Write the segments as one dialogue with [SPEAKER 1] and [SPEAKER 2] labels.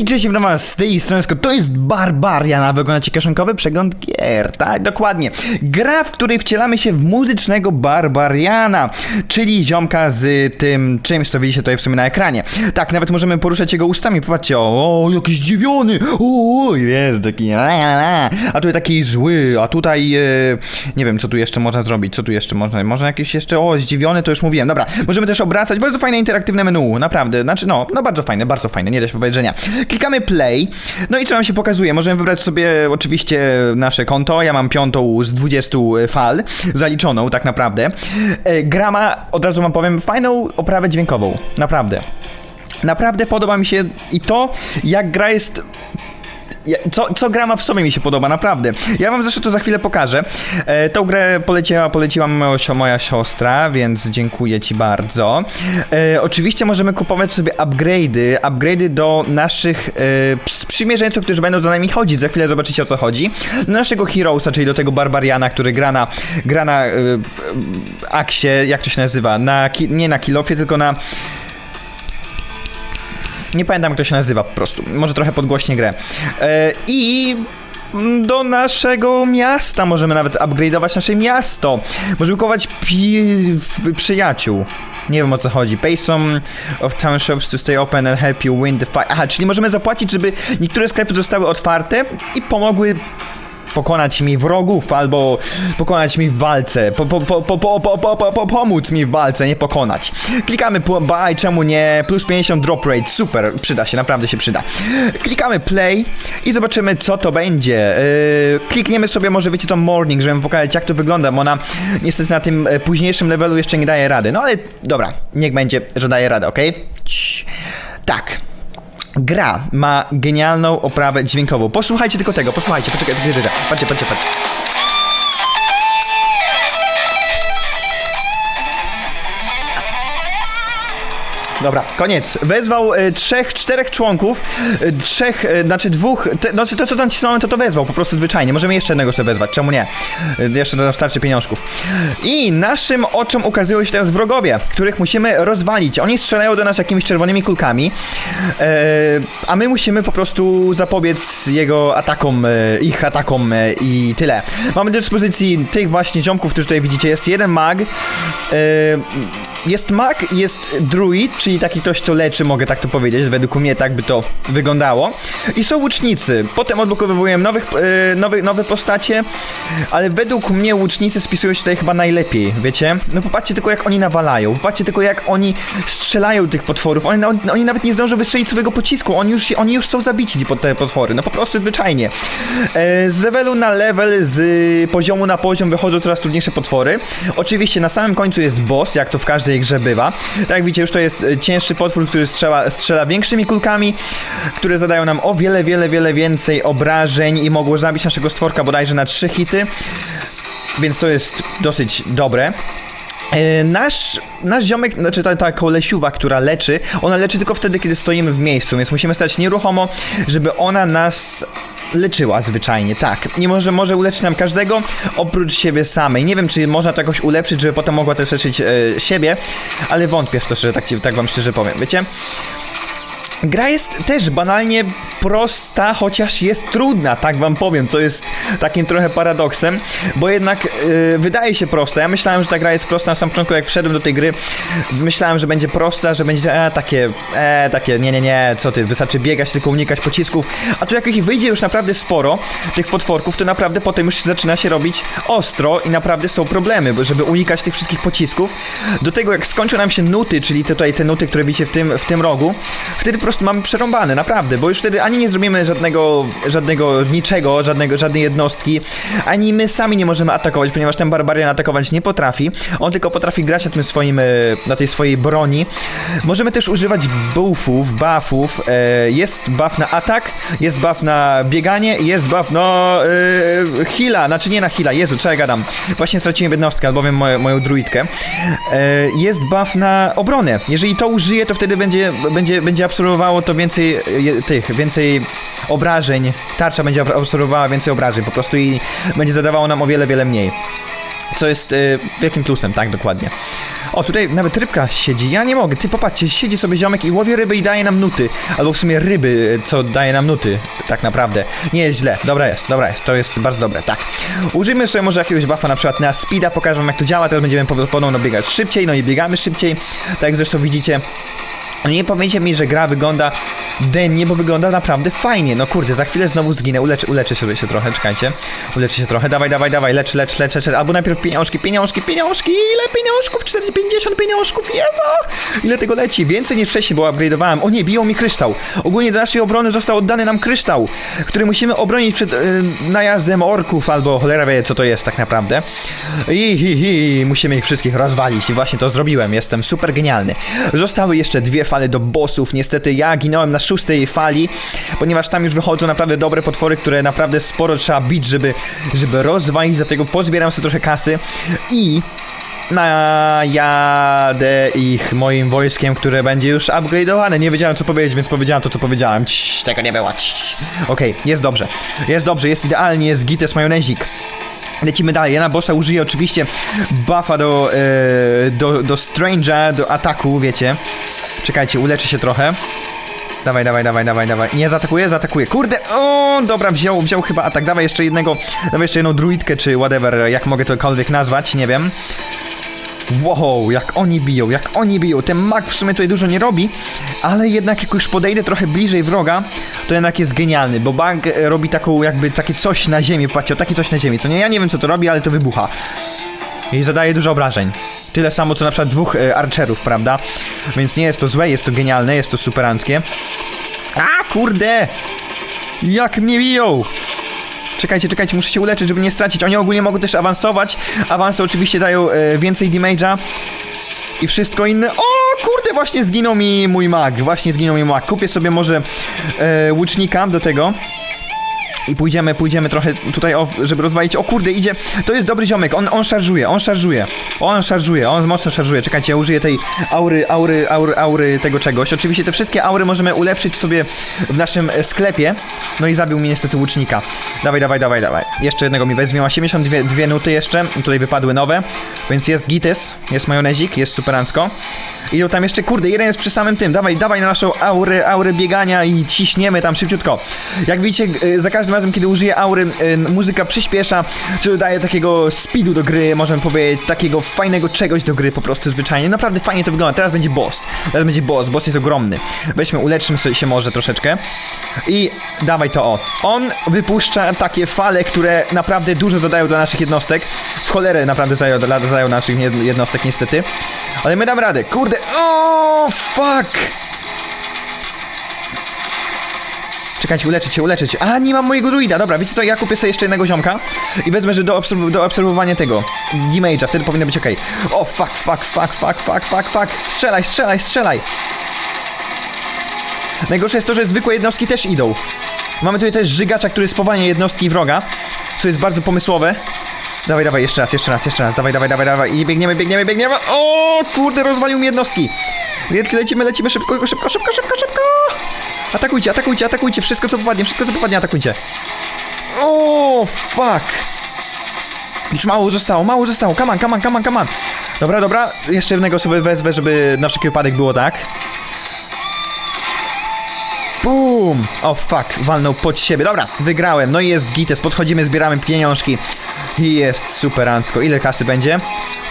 [SPEAKER 1] Hej, cześć, witam was z tej strony, to jest Barbarian, a wyglądacie kieszonkowy przegląd gier, tak, dokładnie. Gra, w której wcielamy się w muzycznego Barbariana, czyli ziomka z tym czymś, co widzicie tutaj w sumie na ekranie. Tak, nawet możemy poruszać jego ustami, popatrzcie, o, o jakiś zdziwiony, o, jest taki, la, la, a tutaj taki zły, a tutaj, e, nie wiem, co tu jeszcze można zrobić, co tu jeszcze można, można jakieś jeszcze, o, zdziwiony, to już mówiłem, dobra, możemy też obracać, bardzo fajne interaktywne menu, naprawdę, znaczy, no, no bardzo fajne, bardzo fajne, nie da się powiedzieć. Klikamy play, no i co nam się pokazuje? Możemy wybrać sobie oczywiście nasze konto, ja mam piątą z 20 fal, zaliczoną tak naprawdę. E, Gra ma, od razu wam powiem, fajną oprawę dźwiękową, naprawdę. Naprawdę podoba mi się i to, jak gra jest co, co gra ma w sobie mi się podoba, naprawdę. Ja wam zresztą to za chwilę pokażę. E, tą grę poleciła, poleciła moja, sio- moja siostra, więc dziękuję ci bardzo. E, oczywiście możemy kupować sobie upgrade'y, upgrade'y do naszych e, sprzymierzeńców, którzy będą za nami chodzić. Za chwilę zobaczycie o co chodzi. Do naszego Heroesa, czyli do tego Barbariana, który gra na, gra na e, Aksie, jak to się nazywa? Na, nie na kilofie, tylko na... Nie pamiętam, jak to się nazywa po prostu. Może trochę podgłośnie grę. E, I do naszego miasta możemy nawet upgrade'ować nasze miasto. Możemy kupować przyjaciół. Nie wiem o co chodzi. Pay some of town shops to stay open and help you win the fight. Aha, czyli możemy zapłacić, żeby niektóre sklepy zostały otwarte i pomogły pokonać mi wrogów albo pokonać mi w walce, po, po, po, po, po, po, po, po, po, pomóc mi w walce, nie pokonać. Klikamy buy, czemu nie, plus 50 drop rate, super, przyda się, naprawdę się przyda. Klikamy play i zobaczymy co to będzie. Yy, klikniemy sobie może wiecie to morning, żeby pokazać jak to wygląda, bo ona niestety na tym e, późniejszym levelu jeszcze nie daje rady. No ale dobra, niech będzie, że daje radę, ok? Tak. Gra ma genialną oprawę dźwiękową. Posłuchajcie tylko tego, posłuchajcie, poczekaj, poczekaj, poczekaj. patrzcie, patrzcie, patrzcie. Dobra, koniec. Wezwał e, trzech, czterech członków, e, trzech, e, znaczy dwóch, te, znaczy to co tam cisnąłem to to wezwał, po prostu zwyczajnie. Możemy jeszcze jednego sobie wezwać, czemu nie? Jeszcze to nam starczy pieniążków. I naszym oczom ukazują się teraz wrogowie, których musimy rozwalić. Oni strzelają do nas jakimiś czerwonymi kulkami, a my musimy po prostu zapobiec jego atakom, ich atakom i tyle. Mamy do dyspozycji tych właśnie ziomków, którzy tutaj widzicie. Jest jeden mag, jest mag, jest druid, czyli taki ktoś, co leczy, mogę tak to powiedzieć, według mnie tak by to wyglądało. I są łucznicy. Potem odblokowujemy nowych, e, nowe, nowe postacie, ale według mnie łucznicy spisują się tutaj chyba najlepiej, wiecie? No popatrzcie tylko jak oni nawalają, popatrzcie tylko jak oni strzelają tych potworów, oni, oni, nawet nie zdążą wystrzelić swojego pocisku, oni już, oni już są zabici te potwory, no po prostu zwyczajnie. E, z levelu na level, z poziomu na poziom wychodzą coraz trudniejsze potwory. Oczywiście na samym końcu jest boss, jak to w każdej grze bywa. Tak jak widzicie, już to jest e, cięższy potwór, który strzela, strzela większymi kulkami, które zadają nam o wiele, wiele, wiele więcej obrażeń i mogło zabić naszego stworka bodajże na trzy hity. Więc to jest dosyć dobre. E, Nasz, nasz ziomek, znaczy ta, ta kolesiuwa, która leczy, ona leczy tylko wtedy, kiedy stoimy w miejscu, więc musimy stać nieruchomo, żeby ona nas leczyła zwyczajnie, tak. Nie może, może uleczyć nam każdego, oprócz siebie samej. Nie wiem, czy można to jakoś ulepszyć, żeby potem mogła też leczyć e, siebie, ale wątpię w to, że tak, tak wam szczerze powiem, wiecie? Gra jest też banalnie prosta, chociaż jest trudna, tak wam powiem, to jest takim trochę paradoksem, bo jednak yy, wydaje się prosta. Ja myślałem, że ta gra jest prosta na samym początku, jak wszedłem do tej gry, myślałem, że będzie prosta, że będzie e, takie, e, takie, nie, nie, nie, co ty, wystarczy biegać, tylko unikać pocisków, a tu jak ich wyjdzie już naprawdę sporo, tych potworków, to naprawdę potem już zaczyna się robić ostro i naprawdę są problemy, bo żeby unikać tych wszystkich pocisków. Do tego jak skończą nam się nuty, czyli tutaj te nuty, które widzicie w tym, w tym rogu, wtedy po prostu mamy przerąbane, naprawdę, bo już wtedy ani nie zrobimy żadnego, żadnego niczego, żadnego, żadnej jednostki, ani my sami nie możemy atakować, ponieważ ten barbarian atakować nie potrafi. On tylko potrafi grać na tym swoim, e, na tej swojej broni. Możemy też używać buffów, buffów. E, jest buff na atak, jest buff na bieganie jest buff na e, heala, znaczy nie na heala, Jezu, co ja gadam. Właśnie straciłem jednostkę, albowiem moją, moją druidkę. Jest buff na obronę. Jeżeli to użyję, to wtedy będzie, będzie, będzie absorbowało to więcej tych, więcej obrażeń. Tarcza będzie absorbowała więcej obrażeń po prostu i będzie zadawało nam o wiele, wiele mniej. Co jest y, wielkim plusem, tak, dokładnie. O, tutaj nawet rybka siedzi. Ja nie mogę. Ty popatrzcie, siedzi sobie ziomek i łowi ryby i daje nam nuty. Albo w sumie ryby, co daje nam nuty. Tak naprawdę. Nie jest źle. Dobra jest, dobra jest. To jest bardzo dobre, tak. Użyjmy sobie może jakiegoś buffa na przykład na speeda. Pokażę wam jak to działa. Teraz będziemy po- ponowno biegać szybciej. No i biegamy szybciej. Tak jak zresztą widzicie. Nie powiecie mi, że gra wygląda dennie, bo wygląda naprawdę fajnie. No kurde, za chwilę znowu zginę. Uleczy, uleczę sobie się trochę, czekajcie. Uleczę się trochę. Dawaj, dawaj, dawaj, lecz, lecz, lecz, lecz. Albo najpierw pieniążki, pieniążki, pieniążki. Ile pieniążków? 450 pieniążków, Jezu! Ile tego leci? Więcej niż wcześniej, bo upgrade'owałem. O nie, biją mi kryształ. Ogólnie do naszej obrony został oddany nam kryształ, który musimy obronić przed y, najazdem orków, albo cholera wie, co to jest tak naprawdę. I hi, hi, musimy ich wszystkich rozwalić i właśnie to zrobiłem. Jestem super genialny. Zostały jeszcze dwie fale do bossów. Niestety ja ginąłem na szóstej fali, ponieważ tam już wychodzą naprawdę dobre potwory, które naprawdę sporo trzeba bić, żeby, żeby rozwalić. Dlatego pozbieram sobie trochę kasy i najadę ich moim wojskiem, które będzie już upgrade'owane. Nie wiedziałem co powiedzieć, więc powiedziałem to co powiedziałem. Cii, tego nie było. Okej, jest dobrze. Jest dobrze, jest idealnie, jest gites majonezik. Lecimy dalej. Ja na bossa użyję oczywiście buffa do, e, do, do do ataku, wiecie. Czekajcie, uleczy się trochę. Dawaj, dawaj, dawaj, dawaj, dawaj. Nie, zaatakuje, zaatakuje. Kurde! O, dobra, wziął, wziął chyba atak. Dawaj jeszcze jednego, dawaj jeszcze jedną druidkę, czy whatever, jak mogę tokolwiek nazwać, nie wiem. Wow, jak oni biją, jak oni biją. Ten mag w sumie tutaj dużo nie robi, ale jednak jak już podejdę trochę bliżej wroga, to jednak jest genialny, bo mag robi taką jakby takie coś na ziemi, patrzcie, takie coś na ziemi, co nie, ja nie wiem co to robi, ale to wybucha. I zadaje dużo obrażeń. Tyle samo co na przykład dwóch e, archerów, prawda? Więc nie jest to złe, jest to genialne, jest to superanckie. A, kurde! Jak mnie biją! Czekajcie, czekajcie, muszę się uleczyć, żeby nie stracić. Oni ogólnie mogą też awansować. Awansy oczywiście dają e, więcej damage'a i wszystko inne. O, kurde, właśnie zginął mi mój mag. Właśnie zginął mi mag. Kupię sobie może e, łucznika do tego. I pójdziemy, pójdziemy trochę tutaj, o, żeby rozwalić. O kurde, idzie. To jest dobry ziomek. On, on szarżuje, on szarżuje. On szarżuje, on mocno szarżuje. Czekajcie, ja użyję tej aury, aury, aury, aury tego czegoś. Oczywiście te wszystkie aury możemy ulepszyć sobie w naszym e, sklepie. No i zabił mi niestety łucznika. Dawaj, dawaj, dawaj, dawaj. Jeszcze jednego mi weźmie. Ma 72 dwie nuty jeszcze. Tutaj wypadły nowe. Więc jest gites, jest majonezik, jest superancko. Idą tam jeszcze, kurde, jeden jest przy samym tym. Dawaj, dawaj na naszą aurę, aurę biegania i ciśniemy tam szybciutko. Jak widzicie, e, za każdym razem, kiedy użyję aury, e, muzyka przyspiesza, co dodaje takiego speedu do gry, możemy powiedzieć, takiego fajnego czegoś do gry po prostu zwyczajnie. Naprawdę fajnie to wygląda. Teraz będzie boss. Teraz będzie boss. Boss jest ogromny. Weźmy, uleczmy sobie się może troszeczkę. I dawaj to o. On wypuszcza takie fale, które naprawdę dużo zadają dla naszych jednostek. Cholerę naprawdę zadają zadają naszych jed- jednostek niestety. Ale my dam radę. Kurde. O, fuck. Czekajcie, uleczyć się, uleczyć. A, nie mam mojego druida. Dobra, wiecie co, ja kupię sobie jeszcze jednego ziomka i wezmę, że do, obserw do obserwowania tego damage'a, wtedy powinno być okej. O, fuck, fuck, fuck, fuck, fuck, fuck, fuck. Strzelaj, strzelaj, strzelaj. Najgorsze jest to, że zwykłe jednostki też idą. Mamy tutaj też żygacza, który spowalnia jednostki wroga, co jest bardzo pomysłowe. Dawaj, dawaj, jeszcze raz, jeszcze raz, jeszcze raz. Dawaj, dawaj, dawaj, dawaj. I biegniemy, biegniemy, biegniemy. O, kurde, rozwalił mi jednostki. Lecimy, lecimy, szybko, szybko, szybko, szybko, szybko. Atakujcie, atakujcie, atakujcie. Wszystko co popadnie, wszystko co popadnie, atakujcie. O, fuck. Już mało zostało, mało zostało. Come on, come on. Dobra, dobra. Jeszcze jednego sobie wezwę, żeby na wszelki wypadek było tak. Boom! O fuck, walnął pod siebie. Dobra, wygrałem. No i jest gites. Podchodzimy, zbieramy pieniążki. Jest superancko. Ile kasy będzie?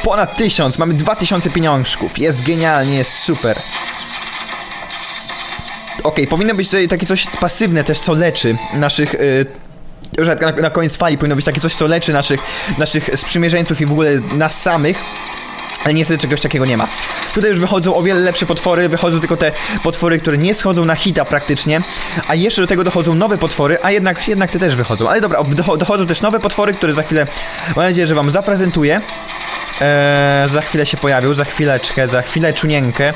[SPEAKER 1] Ponad tysiąc. Mamy dwa tysiące pieniążków. Jest genialnie, jest super. Okej, powinno być tutaj takie coś pasywne też, co leczy naszych... Yy, na, na koniec fali powinno być takie coś, co leczy naszych, naszych sprzymierzeńców i w ogóle nas samych. Ale niestety czegoś takiego nie ma. Tutaj już wychodzą o wiele lepsze potwory, wychodzą tylko te potwory, które nie schodzą na hita praktycznie, a jeszcze do tego dochodzą nowe potwory, a jednak, jednak te też wychodzą. Ale dobra, docho- dochodzą też nowe potwory, które za chwilę, mam nadzieję, że wam zaprezentuję. Eee, za chwilę się pojawią, za chwileczkę, za chwilę czunienkę.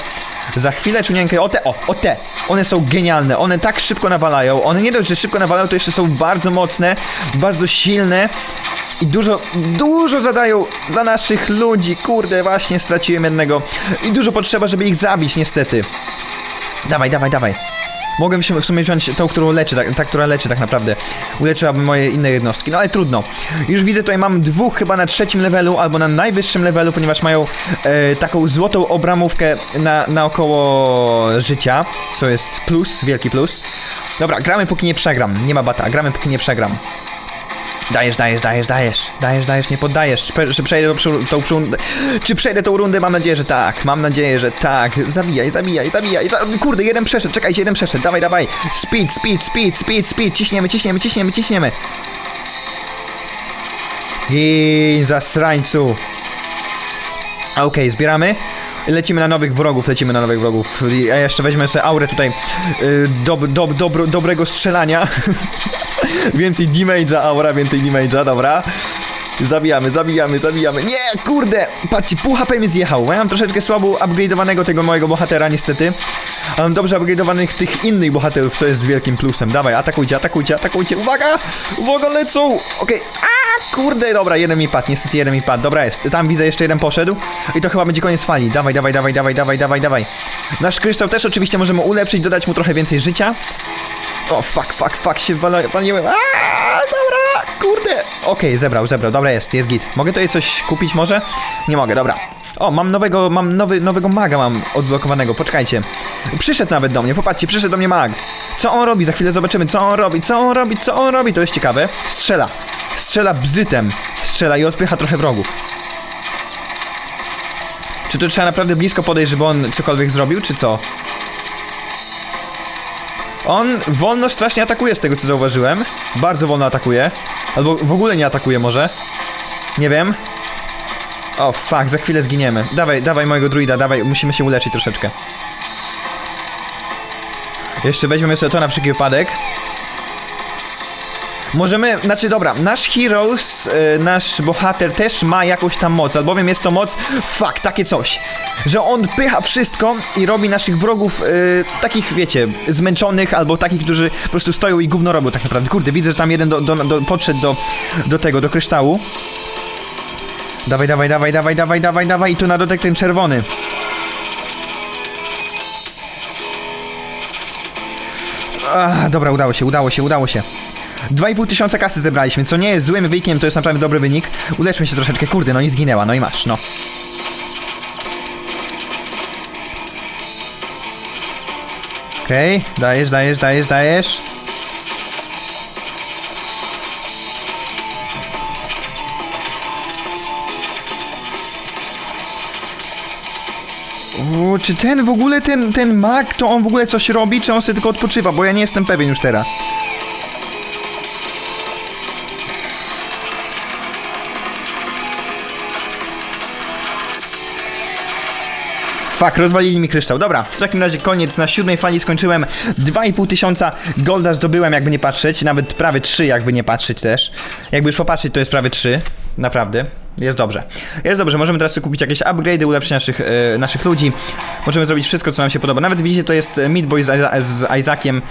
[SPEAKER 1] Za chwilę czunienkę, o te, o, o te, one są genialne, one tak szybko nawalają, one nie dość, że szybko nawalają, to jeszcze są bardzo mocne, bardzo silne i dużo, dużo zadają dla naszych ludzi, kurde, właśnie straciłem jednego i dużo potrzeba, żeby ich zabić niestety. Dawaj, dawaj, dawaj. Mogłem w sumie wziąć tą, którą leczy, tak, ta, która leczy tak naprawdę. Uleczyłaby moje inne jednostki, no ale trudno. Już widzę, tutaj mam dwóch chyba na trzecim levelu, albo na najwyższym levelu, ponieważ mają e, taką złotą obramówkę na, naokoło życia, co jest plus, wielki plus. Dobra, gramy póki nie przegram, nie ma bata, gramy póki nie przegram. Dajesz, dajesz, dajesz, dajesz, dajesz, dajesz, nie poddajesz. Czy, przejdę tą, tą, Czy przejdę tą rundę? Mam nadzieję, że tak. Mam nadzieję, że tak. Zabijaj, zabijaj, zabijaj. Za... Kurde, jeden przeszedł, czekajcie, jeden przeszedł. Dawaj, dawaj. Speed, speed, speed, speed, speed. Ciśniemy, ciśniemy, ciśniemy, ciśniemy. I zasrańcu. Okej, zbieramy. Lecimy na nowych wrogów, lecimy na nowych wrogów. I- A jeszcze weźmy sobie aurę tutaj y, dob, dob, dobro, dobrego strzelania. więcej damage'a, aura, więcej damage'a, dobra. Zabijamy, zabijamy, zabijamy. Nie, kurde! Patrzcie, pół HP mi zjechał. Mam troszeczkę słabo upgrade'owanego tego mojego bohatera, niestety. Mam dobrze upgrade'owanych tych innych bohaterów, co jest wielkim plusem. Dawaj, atakujcie, atakujcie, atakujcie. Uwaga! Uwaga, lecą! Okej. A, kurde, dobra, jeden mi padł, niestety jeden mi padł. Dobra jest. Tam widzę, jeszcze jeden poszedł. I to chyba będzie koniec fali. Dawaj, dawaj, dawaj, dawaj, dawaj, dawaj, dawaj. Nasz kryształ też oczywiście możemy ulepszyć, dodać mu trochę więcej życia. O, fuck, fuck, fuck, się waliłem. Aaaa, dobra, kurde. Okej, zebrał, zebrał, dobra jest, jest git. Mogę tutaj coś kupić może? Nie mogę, dobra. O, mam nowego, mam nowy, nowego maga mam odblokowanego, poczekajcie. Przyszedł nawet do mnie, popatrzcie, przyszedł do mnie mag. Co on robi? Za chwilę zobaczymy, co on robi, co on robi, co on robi, to jest ciekawe. Strzela, strzela bzytem, strzela i odpycha trochę wrogów. Czy to trzeba naprawdę blisko podejść, żeby on cokolwiek zrobił, czy co? On wolno strasznie atakuje z tego co zauważyłem. Bardzo wolno atakuje. Albo w ogóle nie atakuje może. Nie wiem. O fuck, za chwilę zginiemy. Dawaj, dawaj mojego druida, dawaj, musimy się uleczyć troszeczkę. Jeszcze weźmiemy sobie to na wszelki wypadek. Możemy, znaczy dobra, nasz Heroes, y, nasz bohater też ma jakąś tam moc, albowiem jest to moc, fuck, takie coś, że on pycha wszystko i robi naszych wrogów y, takich, wiecie, zmęczonych albo takich, którzy po prostu stoją i gówno robią tak naprawdę. Kurde, widzę, że tam jeden do, do, do, podszedł do, do tego, do kryształu. Dawaj, dawaj, dawaj, dawaj, dawaj, dawaj, dawaj i tu na dotek ten czerwony. Ach, dobra, udało się, udało się, udało się. 2,5 tysiąca kasy zebraliśmy, co nie jest złym wynikiem, to jest naprawdę dobry wynik. Uleczmy się troszeczkę, kurde, no i zginęła, no i masz, no. Okej, okay, dajesz, dajesz, dajesz, dajesz. O, czy ten w ogóle, ten, ten mag, to on w ogóle coś robi, czy on sobie tylko odpoczywa, bo ja nie jestem pewien już teraz. Fak, rozwalili mi kryształ. Dobra, w takim razie koniec. Na siódmej fali skończyłem 2,5 tysiąca golda zdobyłem, jakby nie patrzeć. Nawet prawie 3, jakby nie patrzeć też. Jakby już popatrzeć, to jest prawie 3. Naprawdę. Jest dobrze. Jest dobrze, możemy teraz kupić jakieś upgrade'y, ulepszyć naszych, e, naszych ludzi. Możemy zrobić wszystko, co nam się podoba. Nawet widzicie, to jest Meat Boy z, z Isaaciem.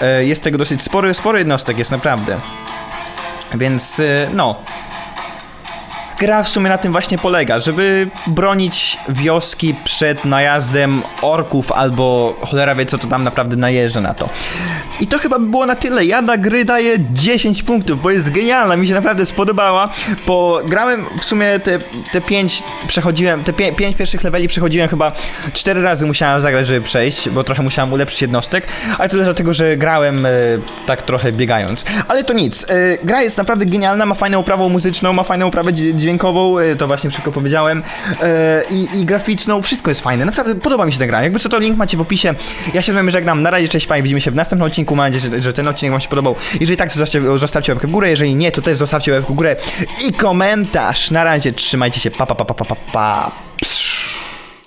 [SPEAKER 1] E, jest tego dosyć spory, spory jednostek, jest naprawdę. Więc, e, no. Gra w sumie na tym właśnie polega, żeby bronić wioski przed najazdem orków albo cholera wie co to tam naprawdę najeżdża na to. I to chyba by było na tyle. Ja na gry daję 10 punktów, bo jest genialna, mi się naprawdę spodobała. Bo grałem w sumie te, te 5 przechodziłem, te 5 pierwszych leveli przechodziłem chyba 4 razy musiałem zagrać, żeby przejść, bo trochę musiałem ulepszyć jednostek, ale to też dlatego, że grałem e, tak trochę biegając. Ale to nic. E, gra jest naprawdę genialna, ma fajną oprawę muzyczną, ma fajną oprawę dź- dźwiękową, e, to właśnie wszystko powiedziałem. E, i, I graficzną, wszystko jest fajne. Naprawdę podoba mi się ta gra. Jakby co to link macie w opisie. Ja się z wami żegnam. Na razie, cześć, panie. Widzimy się w następnym odcinku. Mam nadzieję, że, ten odcinek wam się podobał. Jeżeli tak, to zostawcie, zostawcie łapkę w górę. Jeżeli nie, to też zostawcie łapkę w górę i komentarz. Na razie, trzymajcie się. Pa, pa, pa, pa, pa. pa.